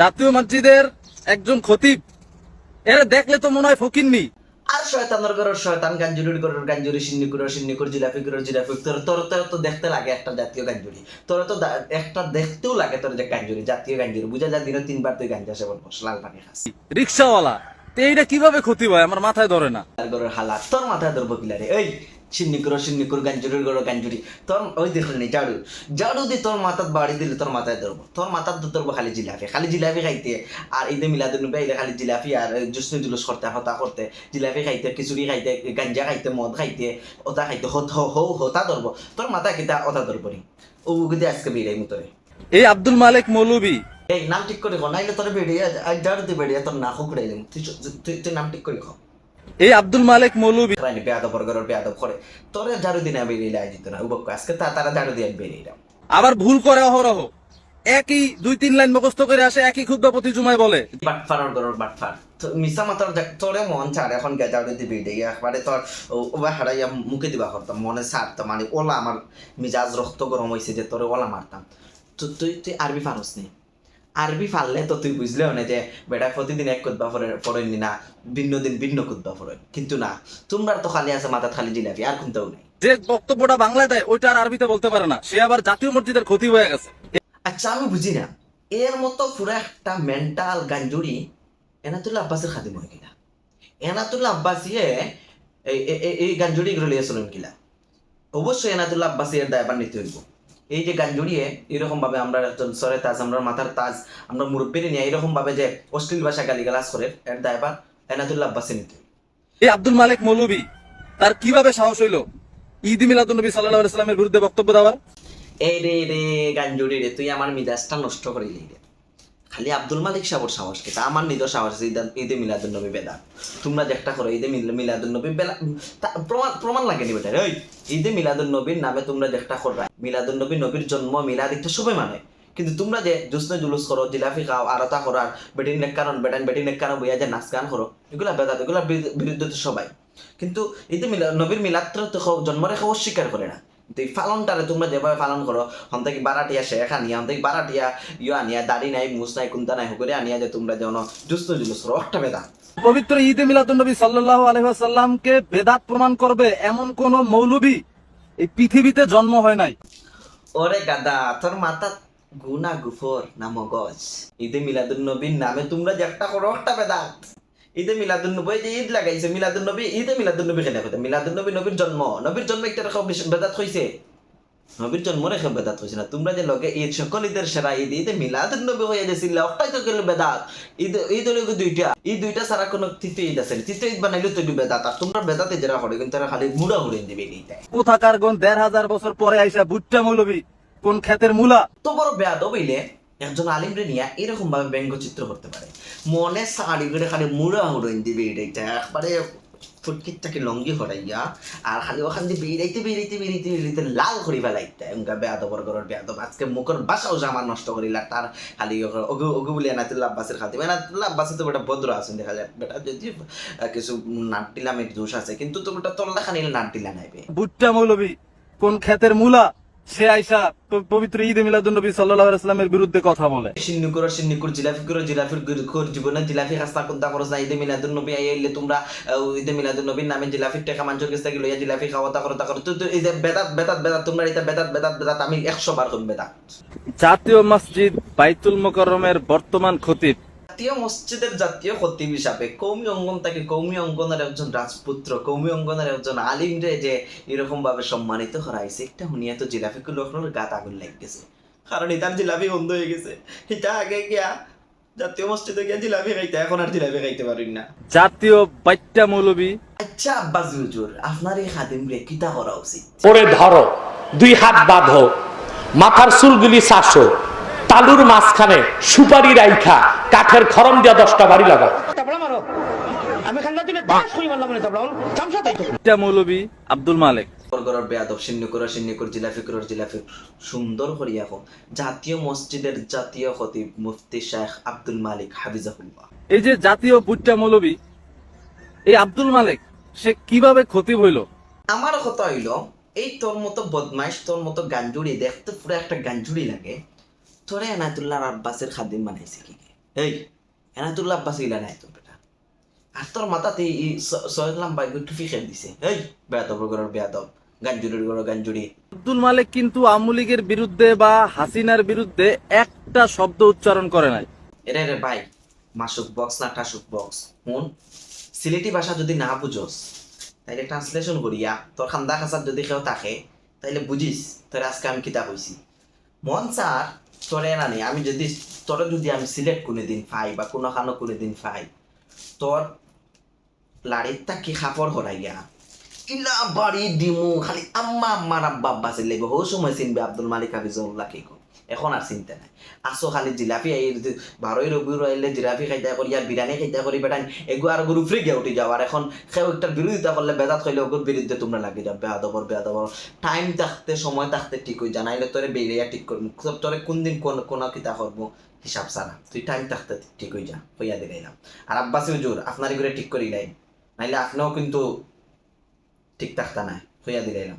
জাতীয় মসজিদের একজন খতিব। এরা দেখলে তো মনে হয় ফকিরনি আর শয়তানের ঘরের শয়তান গাঞ্জুরির ঘরের গাঞ্জুরি সিন্নিকুরের সিন্নিকুর জিলাপি কুরের জিলাপি তোর তোর তোর তো দেখতে লাগে একটা জাতীয় গাঞ্জুরি তোর তো একটা দেখতেও লাগে তোর যে গাঞ্জুরি জাতীয় গাঞ্জুরি বুঝা যায় দিনে তিনবার তুই গাঞ্জা সেবন করছ লাল পানি খাস। রিক্সাওয়ালা এইটা কীভাবে ক্ষতি হয়? আমার মাথায় ধরে না। তোর মাথায় ধরবো কিলারে এই সিন্নিকুর সিন্নিকুর গাঞ্জুরির ঘরের গাঞ্জুরি। তোর ওই দেখলি ঝাড়ু ঝাড়ু দি তোর মাথাত বাড়ি দিলে তোর মাথায় ধরবো। তোর মাথাত তো ধরবো খালি জিলাপি। খালি জিলাপি খাইতে। আর ঈদে মিলাদুন নবী আইলে খালি জিলাপি আর জুসনি জুলুস করতে হতা করতে। জিলাপি খাইতে খিচুড়ি খাইতে গাঞ্জা খাইতে মদ খাইতে ওটা খাইতে হত হৌ হতা ধরবো। তোর মাথায় কিতা ওটা ধরবো নি। ও গুদি আজকে বেড়াই মুতরে এই আব্দুল মালিক মৌলবী। এই নাম ঠিক করে কো নাইলে তোর বেড়িয়ে ঝাড়ু দি বেড়িয়ে তোর নাক কুড়াইলাম তুই তুই তুই নাম ঠিক করে খো এই আব্দুল মালিক মৌলবী বেয়াদব বর্গরের বেয়াদব করে। তোরে ঝাড়ু দিনে বেরিয়ে আয় দিত না উবক আজকে তা তারা ঝাড়ু দিয়ে বেরিয়ে দাও আবার ভুল করে অহরহ। একই দুই তিন লাইন মুখস্থ করে আসে একই খুদ্া প্রতি জুমায় বলে। বাটফার গরর বাটফার। মিসা মাতার তোরে মন ছাড় এখন গে ঝাড়ু দিবি দিয়ে একবারে তোর ওবা হারাইয়া মুখে দিবা করতাম মনে ছাড়তাম মানে ওলা আমার মিজাজ রক্ত গরম হয়েছে যে তোরে ওলা মারতাম। তো তুই তুই আরবি পারস নি। আরবি পারলে তো তুই বুঝলেও না যে বেটা প্রতিদিন এক কুদবা পড়েননি না ভিন্ন দিন ভিন্ন কুদবা পড়েন কিন্তু না তোমরা তো খালি আছে মাথাত খালি জিলাপি আর কোনটাও নাই। যে বক্তব্যটা বাংলায় দেয় ওইটা আর আরবিতে বলতে পারে না। সে আবার জাতীয় মসজিদের ক্ষতি হয়ে গেছে। আচ্ছা আমি বুঝি না এর মতো পুরো একটা মেন্টাল গাঞ্জুরি এনাতুল্লাহ আব্বাসের খাদিম হয়ে গেলা এনাতুল্লাহ আব্বাসিয়ে এই গাঞ্জুরি এগুলো লিয়ে চলেন কিলা। অবশ্যই এনাতুল্লাহ আব্বাসি এর দায়বার নিতে হইব। এই যে গাঞ্জুরিয়ে এরকম ভাবে আমরা একজন সরে তাজ আমরা মাথার তাজ আমরা মুরব্বীর নিয়ে এরকম ভাবে যে অশ্লীল ভাষা গালিগালাজ করে এর দায়বার এনাতুল্লাহ আব্বাসি নিতে এই আব্দুল মালিক মৌলবী তার কীভাবে সাহস হইল? ঈদ মিলাদুল নবী সাল্লাহ সাল্লামের বিরুদ্ধে বক্তব্য দেওয়ার? এই রে রে গান গাঞ্জুরি রে তুই আমার মিজাজটা নষ্ট করিলি রে। খালি আব্দুল মালিক সাহর সাহস কেটা আমার নিজের সাহস আছে ঈদা- মিলাদুল নবী বেদা। তোমরা যে একটা করো, ঈদে মিল- মিলাদুল নবী বেলা প্রমাণ প্রমাণ লাগেনি বেটা ওই ঈদে মিলাদুল নবীর নামে তোমরা যে একটা করবা মিলাদুল নবী নবীর জন্ম, মিলাদ একটা সবাই মানে। কিন্তু তোমরা যে জুসনে জুলুস করো, জিলাফি খাও, আরতা করো, আর বেটিন নেক কারণ বেটান বেটিন নেক কারণ বইয়া যে নাচ গান করো, এগুলা বেদাত এগুলা বিরুদ্ধে তো সবাই। কিন্তু ঈদে মিলা নবীর মিলাদ তো জন্মরেখা অস্বীকার করে না। কিন্তু এই পালনটারে তোমরা যেভাবে পালন করো হন থেকে বারাটিয়া শেখ আনিয়া হন থেকে বারাটিয়া ইয়ে আনিয়া দাড়ি নাই মুস নাই কুন্তা নাই হুকুরে আনিয়া যে তোমরা যেন জুস্ত জুলুস করো। একটা বেদা পবিত্র ঈদে মিলাদুল নবী সাল্লাহ আলহাসাল্লামকে বেদাত প্রমাণ করবে এমন কোন মৌলবী এই পৃথিবীতে জন্ম হয় নাই। ওরে গাদা তোর মাথা গুনা গুফর না মগজ ঈদে মিলাদুল নবীর নামে তোমরা যে একটা করো একটা বেদাত। ঈদে মিলাদুল নবী যে ঈদ লাগাইছে মিলাদুল নবী ঈদে মিলাদুল নবী কেন কথা মিলাদুল নবী নবীর জন্ম। নবীর জন্ম একটা রেখা বেদাত হইছে। নবীর জন্ম রেখে বেদাত হয়েছে না। তোমরা যে লগে ঈদ সকল ঈদের সেরা ঈদ ঈদে মিলাদুল নবী হয়ে গেছিল একটাই তো গেল বেদাত। ঈদ ঈদ হলো দুইটা। এই দুইটা ছাড়া কোনো তৃতীয় ঈদ আছে। তৃতীয় ঈদ বানাইলে তো বেদাত। আর তোমরা বেদাতে যারা করে কিন্তু তারা খালি মুড়া উড়ে দিবে এইটাই কোথাকার গন দেড় হাজার বছর পরে আইসা ভুট্টা মৌলবী কোন ক্ষেতের মূলা? তো বড় বেয়াদব হইলে একজন আলিমরে নিয়ে এরকম ভাবে ব্যঙ্গচিত্র করতে পারে। মনে শাড়ি করে খালি মুড়া হুড়াইন দিবে এটা একবারে ফুটকিটাকে লঙ্গি হরাইয়া, আর খালি ওখান দিয়ে বেরাইতে বেরাইতে বেরাইতে বেরাইতে লাল করি ফেলাইতে এমকা বেয়াদবর গরর বেয়াদব। আজকে মুখের বাসাও আমার নষ্ট করিলা, তার খালি ওগু ওগু বলে এনাতুল্লাহ আব্বাসের খাতে এনাতুল্লাহ আব্বাসে তো বেটা ভদ্র আছেন দেখা যায়। বেটা, যদি কিছু নাট দিলাম এক দোষ আছে, কিন্তু তো বেটা তল্লা খানিলে নাট দিলা নাইবে বুট্টা মৌলবী, কোন ক্ষেতের মূলা? সে আইসা পবিত্র ঈদে মিলাদুল নবী সাল্লাহ ইসলামের বিরুদ্ধে কথা বলে। জিলাফি করো জিলাফির জীবনে জিলাফি খাস্তা করো না ঈদে তোমরা ঈদে মিলাদুল নবীর নামে জিলাফির টাকা মানুষের কাছ লইয়া জিলাফি খাওয়া তা করো তা করো। তুই এই যে বেদাত বেদাত বেদাত তোমরা এটা বেদাত বেদাত বেদাত আমি একশো বার করি বেদাত। জাতীয় মসজিদ বাইতুল মোকাররমের বর্তমান খতিব জাতীয় মসজিদের জাতীয় খতিব হিসাবে কৌমি অঙ্গন তাকে কৌমি অঙ্গনের একজন রাজপুত্র কৌমি অঙ্গনের একজন আলিম রে যে এরকম ভাবে সম্মানিত করা হয়েছে একটা হুনিয়া তো জিলাফি গুলো গাত আগুন লেগে গেছে। কারণ ইতার জিলাপি বন্ধ হয়ে গেছে। এটা আগে গিয়া জাতীয় মসজিদে গিয়া জিলাপি খাইতে এখন আর জিলাপি খাইতে না। জাতীয় বাইট্টা মৌলবী। আচ্ছা আব্বাস হুজুর আপনার এই খাদিম রে কিতা করা উচিত? পরে ধরো দুই হাত বাঁধো মাথার চুলগুলি চাষো তালুর মাঝখানে সুপারি রাইখা কাঠের খরম দিয়া দশটা বাড়ি লাগাও। মৌলবী আব্দুল মালিক। বরগরের বেয়াদব সিন্নি করে সিন্নি করে জিলাফি করে জিলাফি সুন্দর করিয়া হোক জাতীয় মসজিদের জাতীয় খতিব মুফতি শেখ আব্দুল মালিক হাফিজাহুল্লাহ। এই যে জাতীয় মৌলবী এই আব্দুল মালিক সে কীভাবে খতিব হইল? আমার কথা হইল এই তোর মতো বদমাইশ তোর মতো গাঞ্জুড়ি দেখতে পুরো একটা গাঞ্জুড়ি লাগে। তোরে এনায়তুল্লাহ আব্বাসের খাদিম বানাইছে কি এই। এনাতুল্লাহ আব্বাস ইলা নাই তোর বেটা। আর তোর মাথাতে এই সৈয়দ লাম্বাই টুফি খেল দিছে। এই। বেয়াদব গরের বেয়াদব গাঞ্জুরির গরের গাঞ্জুরি আব্দুল মালিক কিন্তু আওয়ামী লীগের বিরুদ্ধে বা হাসিনার বিরুদ্ধে একটা শব্দ উচ্চারণ করে নাই। এরে রে ভাই মাসুক বক্স না টাসুক বক্স হুন? সিলেটি ভাষা যদি না বুঝোস তাইলে ট্রান্সলেশন করিয়া তোর খান্দা খাসার যদি কেউ থাকে তাইলে বুঝিস তোর আজকে আমি কিতা কইছি মন চার তোরে না নেই আমি যদি তোরে যদি আমি সিলেক্ট কোনো দিন পাই বা কোনো খানো কোনো দিন পাই তোর লাড়ির তাকি খাপড় কিনা কিনা বাড়ি দিমু, খালি আম্মা আম্মার আব্বা আব্বা চিনলে বহু সময় চিনবে আব্দুল মালিক হাফিজুল্লাহ কি কো এখন আর চিন্তা নাই। আসো খালি জিলাপি আই বারোই রবির আইলে জিলাপি খাইতা করিয়া বিরিয়ানি খাইতা করি বেটান এগু আর গরু ফ্রি গিয়ে উঠি যাও। আর এখন সেও একটার বিরোধিতা করলে বেদাত খাইলে ওগুর বিরুদ্ধে তোমরা লাগি যাও। বেয়াদবর বেয়াদবর টাইম থাকতে সময় থাকতে ঠিক হয়ে জানাইলে তোরে বেরিয়া ঠিক করব তোরে কোন দিন কোন কোন কিতা করব হিসাব সারা তুই টাইম থাকতে ঠিক হয়ে যা। হইয়া দিলাইলাম আর আব্বাসি হুজুর আপনারই করে ঠিক করিলাই নাইলে আপনিও কিন্তু ঠিক থাকতা নাই। হইয়া দিলাইলাম